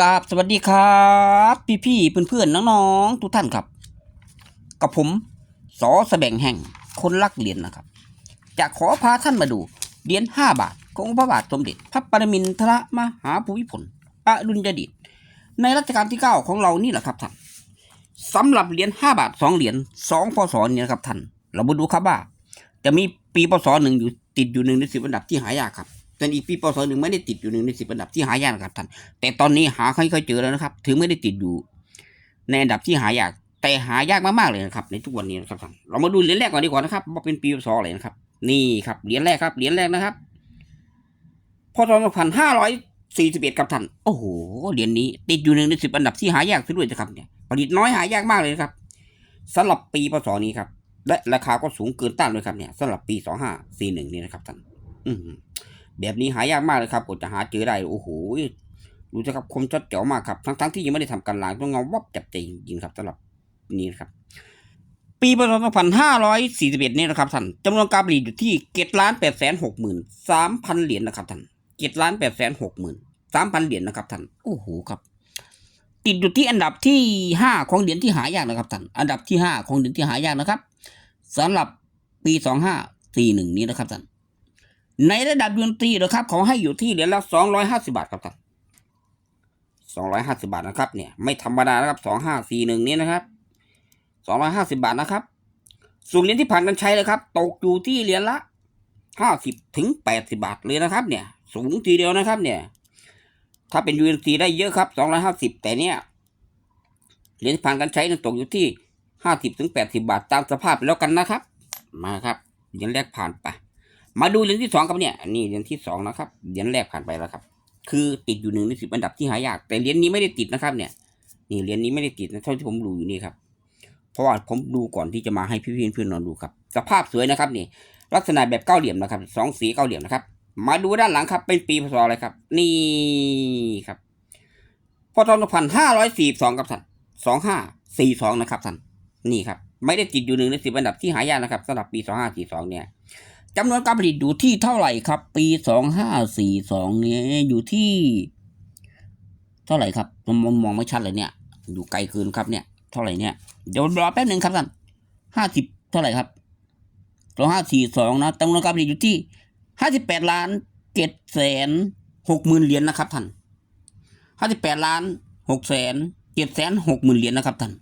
กราบสวัสดีครับ พี่พี่เพื่อนเพื่อนๆน้องๆทุกท่านครับ กับผมสอแสบงแห่งคนรักเหรียญนะครับ จะขอพาท่านมาดูเหรียญห้าบาทของพระบาทสมเด็จพระปรมินทรมหาภูมิพลอดุลยเดชในรัชกาลที่เก้าของเรานี่แหละครับท่านสำหรับเหรียญห้าบาทสองเหรียญสองพศเนี่ยนะครับท่าน เรามาดูครับว่า จะมีปีพศหนึ่งอยู่ติดอยู่หนึ่งในสิบอันดับที่หายากครับ แต่อีกปีพศหนึ่งไม่ได้ติดอยู่หนึ่งในสิบอันดับที่หายากนะครับท่าน แต่ตอนนี้หาค่อยเจอแล้วนะครับ ถึงไม่ได้ติดอยู่ ในอันดับที่หายาก แต่หายากมากๆเลยนะครับ ในทุกวันนี้นะครับท่าน เรามาดูเหรียญแรกก่อนดีกว่านะครับว่าเป็นปีพศอะไรนะครับ นี่ครับเหรียญแรกครับเหรียญแรกนะครับ พศสองพันห้าร้อยสี่สิบเอ็ดครับท่าน โอ้โห เหรียญนี้ ติดอยู่หนึ่งในสิบอันดับที่หายากซะด้วยนะครับเนี่ย ผลิตน้อยหายากมากเลยนะครับสำหรับปีพศนี้ครับ และราคาก็สูงเกินต้านเลยครับเนี่ยสำหรับปีสองห้าสี่หนึ่งนี่นะครับท่าน อืม แบบนี้หายากมากเลยครับกว่าจะหาเจอได้โอ้โหดูสิครับคมชัดเจ๋วมากครับ ทั้งๆที่ยังไม่ได้ทำการล้างต้องเงาวับจับใจจริงๆครับสำหรับนี้นะครับ ปีพศ2541นี่นะครับท่านจำนวนการผลิตอยู่ที่เจ็ดล้านแปดแสนหกหมื่นสามพันเหรียญนะครับท่านเจ็ดล้านแปดแสนหกหมื่นสามพันเหรียญนะครับท่านโอ้โหครับ ติดอยู่ที่อันดับที่ห้าของเหรียญที่หายากนะครับท่านอันดับที่ห้าของเหรียญที่หายากนะครับสำหรับปีสองห้าสี่หนึ่งนี้นะครับท่าน ในระดับดนตรีนะครับเขาให้อยู่ที่เหรียญละสองร้อยห้าสิบาทครับท่านสองร้อยห้าสิบาทนะครับเนี่ยไม่ธรรมดานะครับสองห้าสี่หนึ่งนี้นะครับสองร้อยห้าสิบาทนะครับ ส่วนเหรียญที่ผ่านการใช้เลยครับ ตกอยู่ที่เหรียญละห้าสิบถึงแปดสิบาทเลยนะครับ เนี่ย สูงทีเดียวนะครับ เนี่ย ถ้าเป็น UNC ได้เยอะครับสองร้อยห้าสิบแต่เนี่ยเหรียญที่ผ่านการใช้นั้นตกอยู่ที่ห้าสิบถึงแปดสิบาทตามสภาพแล้วกันนะครับ มาครับเหรียญแรกผ่านไป มาดูเหรียญที่สองครับเนี่ยนี่เหรียญที่สองนะครับเหรียญแรกผ่านไปแล้วครับ คือติดอยู่หนึ่งในสิบอันดับที่หายาก แต่เหรียญนี้ไม่ได้ติดนะครับ เนี่ย นี่เหรียญนี้ไม่ได้ติดนะเท่าที่ผมดูอยู่นี่ครับ เพราะว่าผมดูก่อนที่จะมาให้พี่พี่เพื่อนๆนอนดูครับ สภาพสวยนะครับ นี่ ลักษณะแบบเก้าเหลี่ยมนะครับสองสีเก้าเหลี่ยมนะครับ มาดูด้านหลังครับ เป็นปีพศอะไรครับ นี่ครับพศสองพันห้าร้อยสี่สองครับท่านสองห้าสี่สองนะครับท่านนี่ครับ ไม่ได้ติดอยู่หนึ่งในสิบอันดับที่หายากนะครับสำหรับปีสองห้าสี่สองเนี่ย จำนวนการผลิตอยู่ที่เท่าไหร่ครับ ปีสองห้าสี่สองเนี่ยอยู่ที่ เท่าไหร่ครับผมมองมองไม่ชัดเลยเนี่ย อยู่ไกลเกินครับเนี่ย เท่าไหร่เนี่ยเดี๋ยวรอแป๊บหนึ่งครับท่านห้าสิบเท่าไหร่ครับสองห้าสี่สองนะจำนวนการผลิตอยู่ที่ห้าสิบแปดล้านเจ็ดแสนหกหมื่นเหรียญนะครับท่านห้าสิบแปดล้านหกแสนเจ็ดแสนหกหมื่นเหรียญนะครับท่าน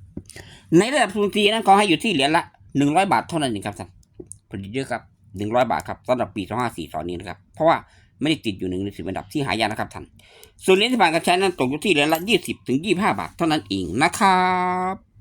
ในระดับสูงสีนั้นขาให้อยู่ที่เหรียญละหนึ่งร้อยบาทเท่านั้นเองครับท่านผลิตเยอะครับ หนึ่งร้อยบาทครับสำหรับปีสองห้าสี่สองนี้นะครับ เพราะว่าไม่ได้ติดอยู่หนึ่งในสิบอันดับที่หายากนะครับท่านส่วนเหรียญที่ผ่านการใช้นั้นตกอยู่ที่เหรียญละยี่สิบถึงยี่ห้าบาทเท่านั้นเองนะครับ